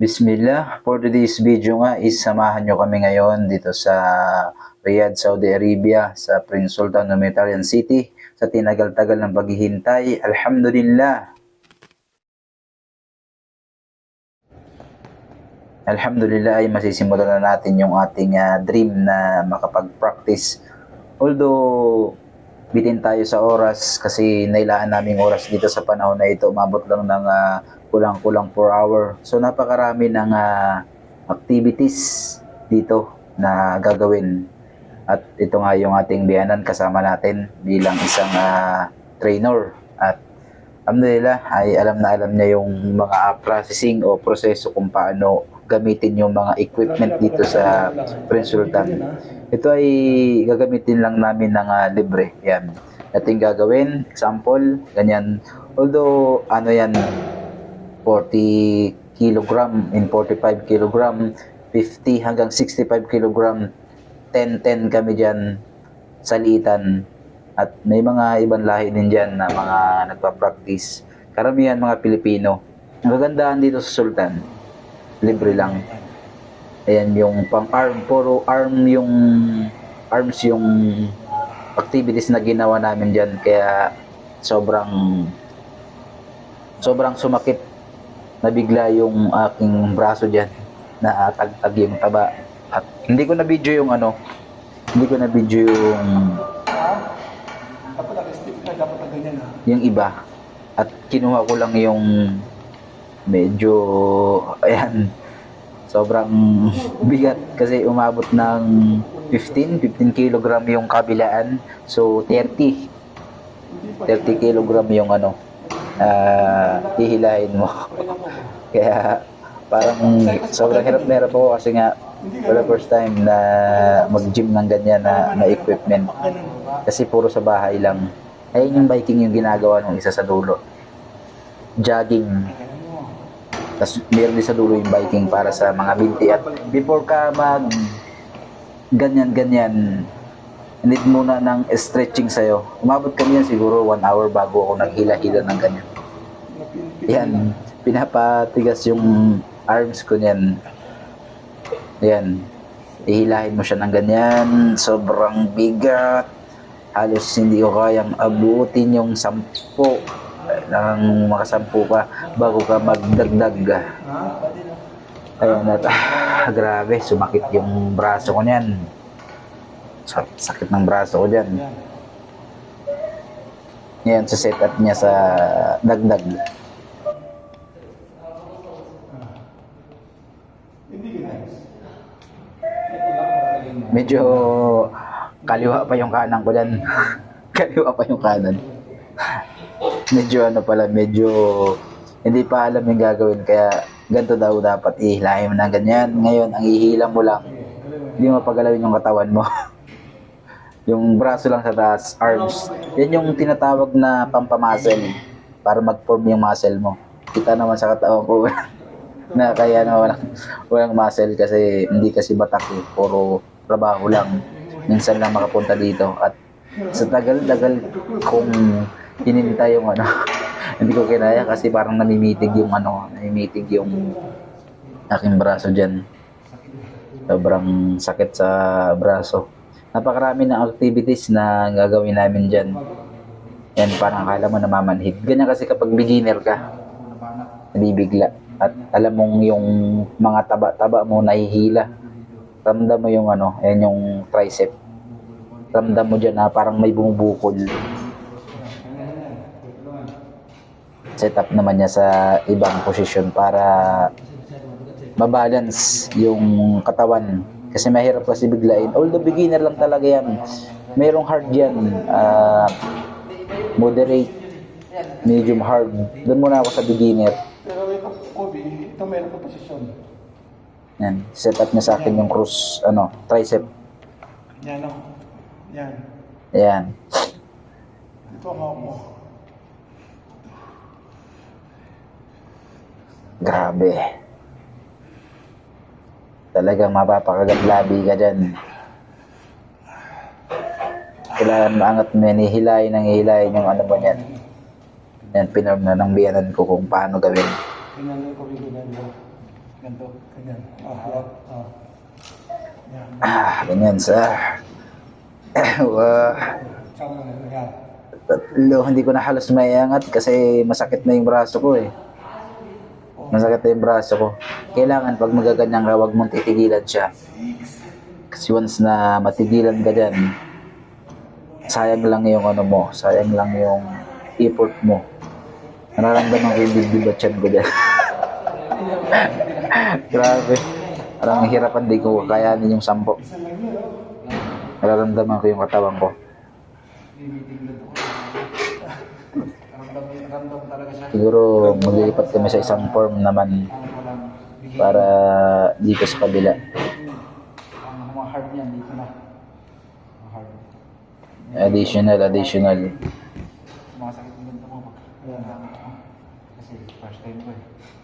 Bismillah, for today's video nga is samahan nyo kami ngayon dito sa Riyadh, Saudi Arabia sa Prince Sultan Humanitarian City sa tinagal-tagal ng paghihintay. Alhamdulillah. Alhamdulillah ay masisimulan na natin yung ating ah, dream na makapag-practice. Although bitin tayo sa oras kasi nailaan naming oras dito sa panahon na ito. Umabot lang ng ah, kulang-kulang 4 hour. So napakarami ng ah, activities dito na gagawin. At ito nga yung ating biyanan kasama natin bilang isang ah, trainer. At alhamdulillah ay alam na alam niya yung mga processing o proseso kung paano gamitin yung mga equipment dito sa Prince Sultan. Ito ay gagamitin lang namin ng ah, libre. Yan. Ating gagawin, example, ganyan. Although, ano yan, 40 kilogram in 45 kilogram, 50 hanggang 65 kilogram, 10-10 kami dyan sa liitan. At may mga ibang lahi din dyan na mga nagpa-practice. Karamihan mga Pilipino. Ang kagandahan dito sa Sultan, libre lang. Ayan yung pang-arm, puro arm yung arms yung activities na ginawa namin dyan. Kaya sobrang sobrang sumakit na bigla yung aking braso dyan na tag-tag yung taba. At hindi ko na video yung ano, hindi ko na video yung, Dapat na, dapat na ganyan ha. yung iba. At kinuha ko lang yung medyo, ayan, sobrang bigat kasi umabot ng 15, 15 kilogram yung kabilaan. So, 30. 30 kilogram yung ano, ah hihilahin mo. Kaya parang sobrang hirap na hirap ako kasi nga wala first time na mag-gym ng ganyan na, na equipment. Kasi puro sa bahay lang. Ayun yung biking yung ginagawa ng isa sa dulo. Jogging. Tapos meron din sa dulo yung biking para sa mga binti. At before ka mag ganyan-ganyan, need muna ng stretching sa'yo. Umabot kami yan siguro one hour bago ako naghila-hila ng ganyan. Yan, pinapatigas yung arms ko niyan. Yan. Ihilahin mo siya ng ganyan. Sobrang bigat. Halos hindi ko kayang abutin yung sampu. Nang makasampu ka bago ka magdagdag. Ayun at ah, grabe, sumakit yung braso ko niyan. Sa- Sakit ng braso ko dyan. Yan, sa setup niya sa dagdag. Medyo kaliwa pa yung kanan ko dyan. kaliwa pa yung kanan. medyo ano pala, medyo hindi pa alam yung gagawin. Kaya ganito daw dapat ihilahin mo na ganyan. Ngayon, ang ihila mo lang, hindi mo pagalawin yung katawan mo. yung braso lang sa taas, arms. Yan yung tinatawag na pampamuscle para mag-form yung muscle mo. Kita naman sa katawan ko na kaya na walang, walang muscle kasi hindi kasi batak eh. Puro trabaho lang. Minsan lang makapunta dito. At sa tagal-tagal kung hinintay yung ano, hindi ko kinaya kasi parang namimitig yung ano, namimitig yung aking braso dyan. Sobrang sakit sa braso. Napakarami ng activities na gagawin namin dyan. Yan, parang akala mo namamanhid. Ganyan kasi kapag beginner ka, nabibigla. At alam mong yung mga taba-taba mo nahihila. Ramdam mo yung ano, yan yung tricep. Ramdam mo dyan na parang may bumubukol. Set up naman niya sa ibang posisyon para mabalance yung katawan. Kasi mahirap kasi biglain. Although beginner lang talaga yan. Merong hard yan. ah, moderate, medium hard. Doon muna ako sa beginner. Pero ito, Kobe, ito meron pa posisyon. Yan. Set up niya sa akin yung cross, ano, tricep. Yan o. Yan. Ayan. Ito ang hawak mo. Grabe. Talagang mapapakagablabi ka dyan. Kailangan maangat mo yan, ihilayin ang ihilayin yung ano mo yan. Yan, pinorm na ng biyanan ko kung paano gawin. Tingnan mo yung Kobe, ganyan mo. Ganito. Ganyan. Ah, harap. Ah. Yan. Ah, ganyan sir. Yan. tatlo, hindi ko na halos maiangat kasi masakit na yung braso ko eh. Masakit na yung braso ko. Kailangan pag magaganyan ka, huwag mong titigilan siya. Kasi once na matigilan ka dyan, sayang lang yung ano mo, sayang lang yung effort mo. Nararamdaman ko yung tiyan ko dyan. Grabe. Parang hirapan di ko kakayanin yung sampo. Nararamdaman ko yung katawan ko. Siguro maglilipat kami sa isang form naman para dito sa kabila. Additional, additional. Mga sakit ng ganito. Pag, kasi first time ko eh.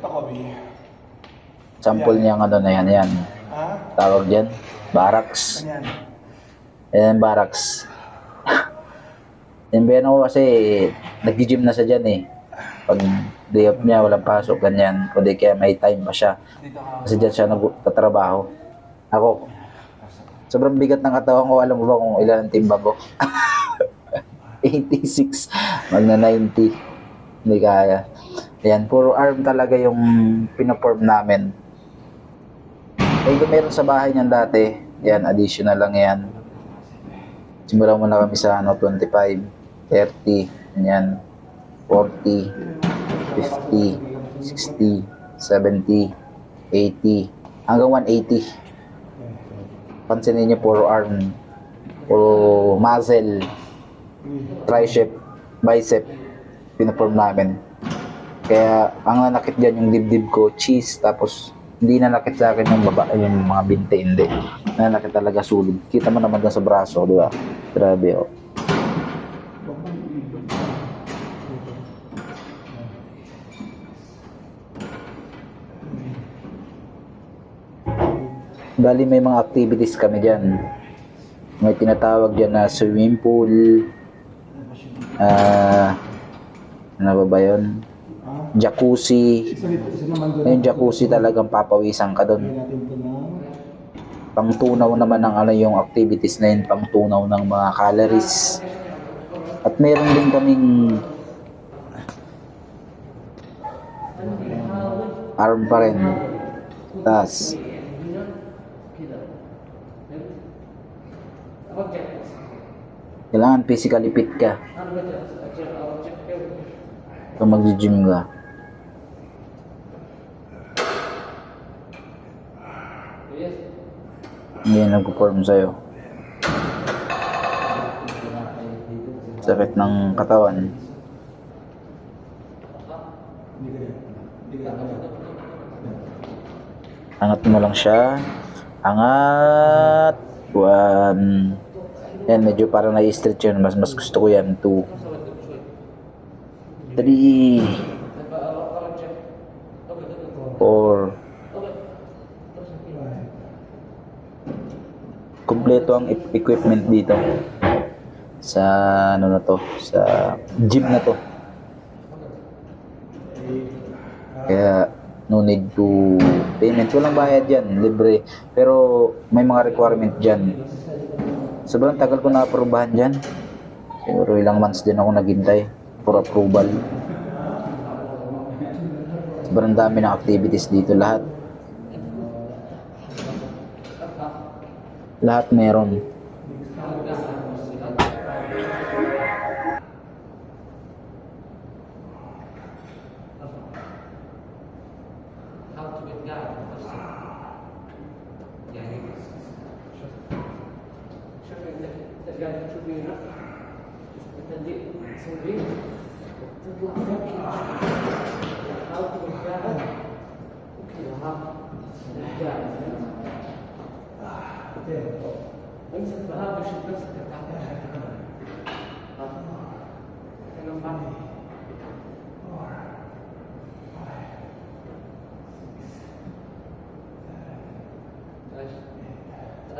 Ito ko, B. Sample niya ng ano na yan, yan. Ha? Tawag dyan, barracks. Ganyan. Yan, barracks. Yung beno ko kasi, nag-gym na siya dyan eh. Pag day off niya, walang pasok, ganyan. Kundi kaya may time pa siya. Kasi dyan siya nagtatrabaho. Ako, sobrang bigat ng katawan ko. Alam mo ba kung ilan ang timbang ko? 86. Magna 90. Hindi kaya. Ayan, puro arm talaga yung pinaform namin. Although meron sa bahay niyan dati, yan, additional lang yan. Simulan muna kami sa ano, 25, 30, yan, 40, 50, 60, 70, 80, hanggang 180. Pansinin niyo puro arm, puro muscle, tricep, bicep, pinaform namin. Kaya ang nanakit dyan yung dibdib ko, cheese, tapos hindi nanakit sa akin yung baba, yung mga binte, hindi. Nanakit talaga sulod. Kita mo naman sa braso, di ba? Grabe, oh. Bali may mga activities kami dyan. May tinatawag dyan na swimming pool, ah, ano ba ba yun? Jacuzzi. Yung jacuzzi talagang papawisan ka doon. Pangtunaw naman ng ano yung activities na yun, pangtunaw ng mga calories. At meron din kaming arm pa rin. Tas, kailangan physically fit ka. Kung mag-gym ka. Hindi yan nag-perform sa'yo. Sakit ng katawan. Angat mo lang siya. Angat. One. Yan, medyo parang na-stretch yun. Mas, mas gusto ko yan. Two. Three. Kompleto ang e- equipment dito. Sa ano na to, sa gym na to. Kaya no need to payment. Walang bayad yan, libre. Pero may mga requirement dyan. Sobrang tagal ko na aprobahan dyan. Siguro ilang months din ako naghintay for approval. Sobrang dami ng activities dito. Lahat. Lahat meron.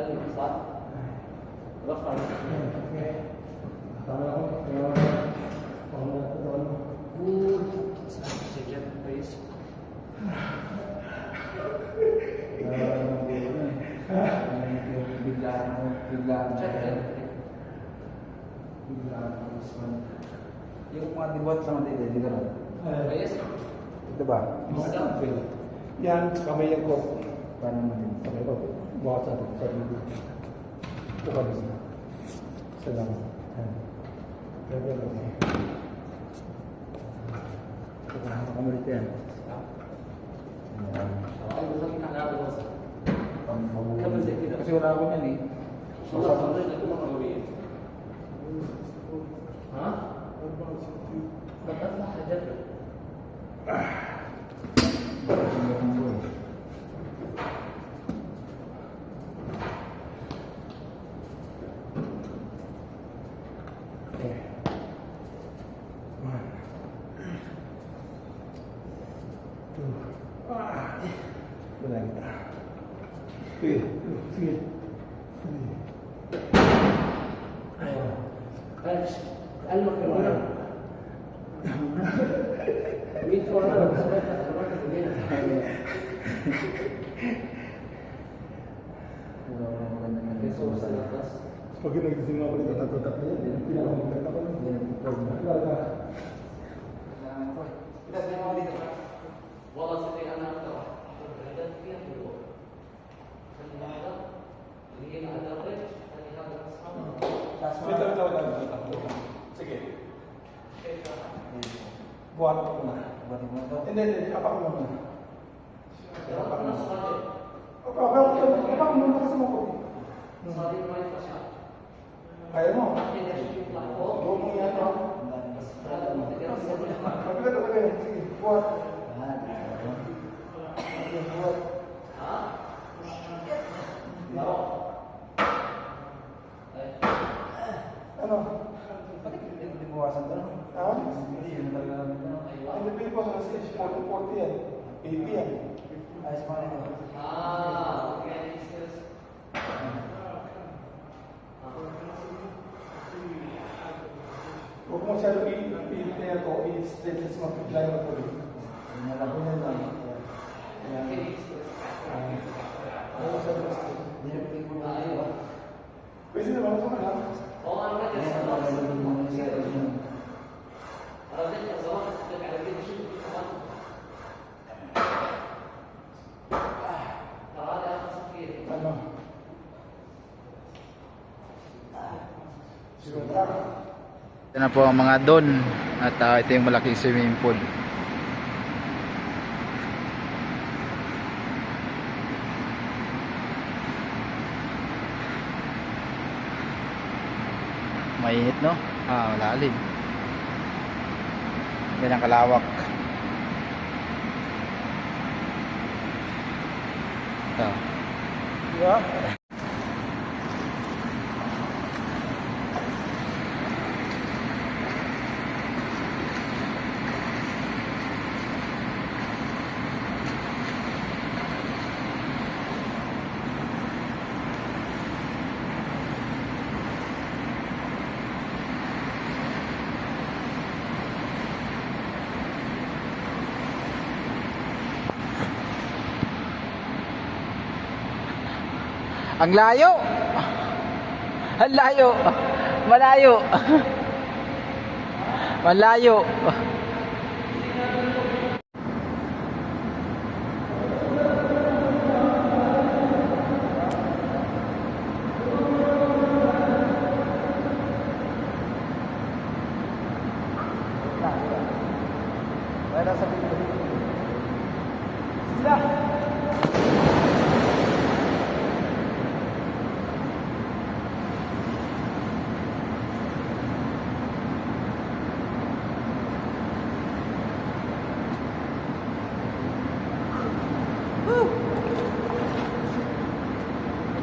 Yang kami الوصف على كويس Yung mga dibuat Paano matindi? Kamay ko. Bukas natin. Sa dito. Bukas dito. Isa lang. Yan. Pwede lang eh. Nakakamulit yan. Kasi wala ako yan eh. Okay. One. Two. Ah. Wala kita. Sige. Sige. Sige. Alma ka muna. Wait for Pag nagising ako dito, tatutap na yan. Pinakamagkat ako nun. Talaga. Hindi, hindi. Apak mo muna. Kalau pernah saja. Apak, apak, apak mo muna kasi mo ko. Saling main pasal. Kaya mo. Ini dari sisi platform. Buhat mo yan, no? Ada material sebenarnya. Mabigat talaga yan. Sige, buhat. Sige, buhat. Ano? Dibuwasan to. Ha? Hindi, yun talaga namin. Ang pili ko sa kasi 40-40 yan. 80 yan. Ayos pa rin ito. Ah, oke. This Huwag mo masyado i-pilit na yan o i-stretches mo. Bigla yung tuloy. Yun na lang. Ganyan lang. Yan. Ah. Huwag mo masyado i-stretch. Hindi na pwede ko na ito. Pwede naman ito man ha? Oh, ano ka Ayun, dyan? wala naman yung mga isa. Kalau dia tak sama, dia ada di sini. Kalau ada apa sakit. Ano? Siguro ka. Ito na po ang mga don at ah, ito yung malaking swimming pool. Mainit no? Ah, malalim. Yan ang kalawak. Ito. Diba? Ang layo. Ang layo. Malayo. Malayo.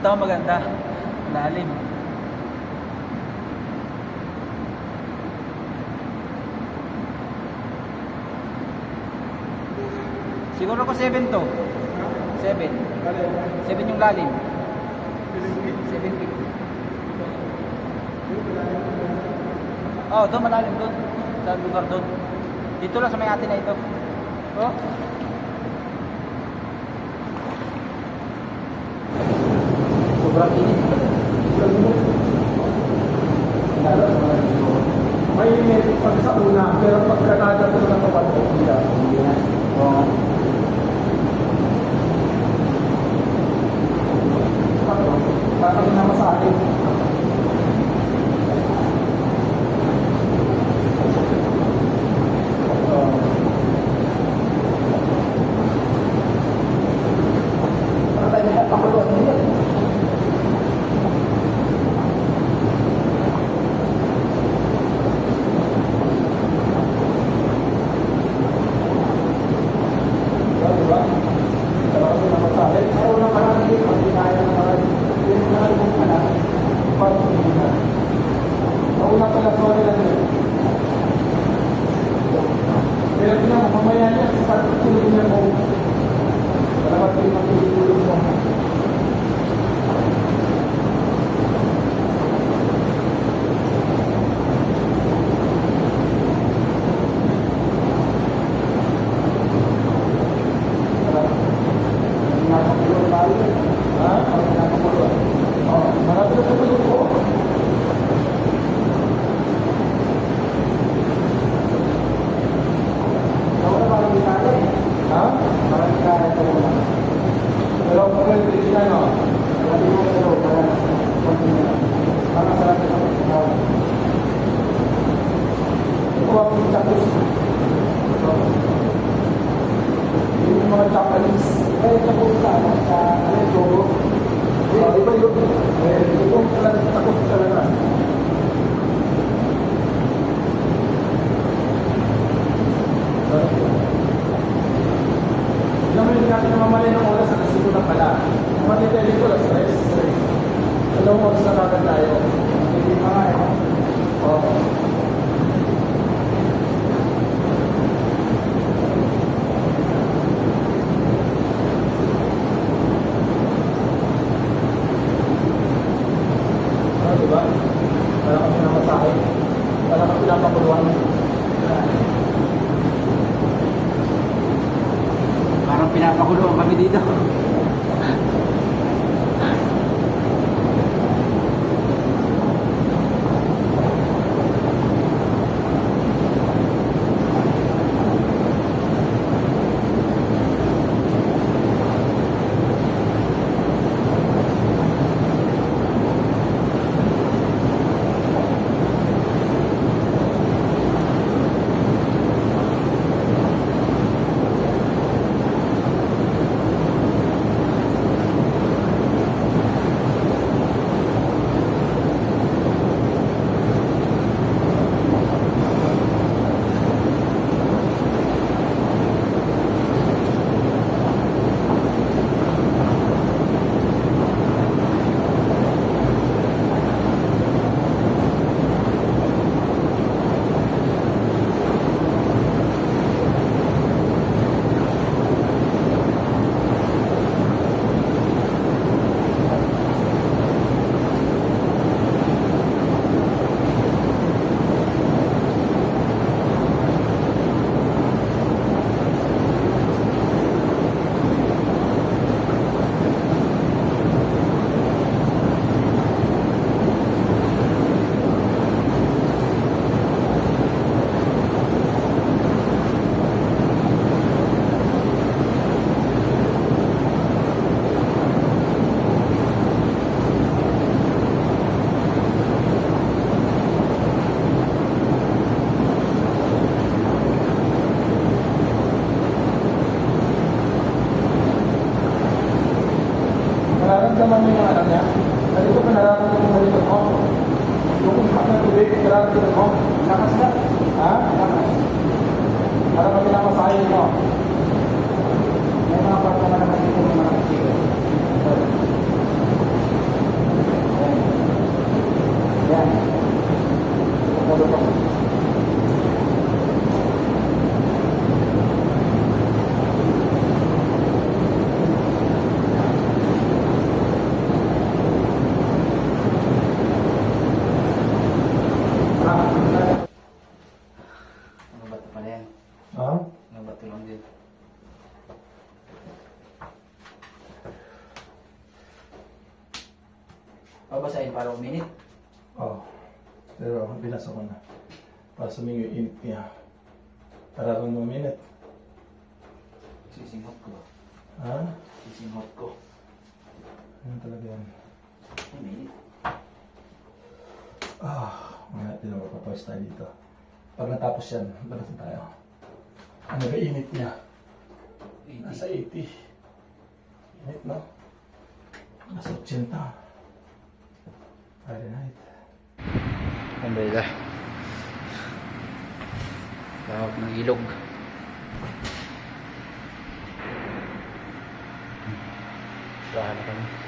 Ang maganda. Lalim. Siguro ko 7 to. 7. 7 yung lalim. 7 feet. Oh, doon malalim doon. Sa lugar doon. Dito lang sa may atin na ito. Oh. Sobrang init. Sobrang init. Lalo sa mga dito. May init pag sa una, pero pagkakagapit ng kapatid, hindi na. hindi natin namamalay ng oras at isip na pala. Matiteli ko lang stress. Dalawang oras na kagad tayo. Hindi pa nga eh. Oo. ここど kasuming yung init niya. Nararamdaman minit. Sisinghot ko. Ha? Sisinghot ko. Ano talaga yan? Init. Ah, wala din ang mapapawis tayo dito. Pag natapos yan, balas tayo. Ano ba init niya? 80. Nasa 80. Init, no? Nasa 80. Fahrenheit. Ang bela. Lawak ng ilog. Bahala kami.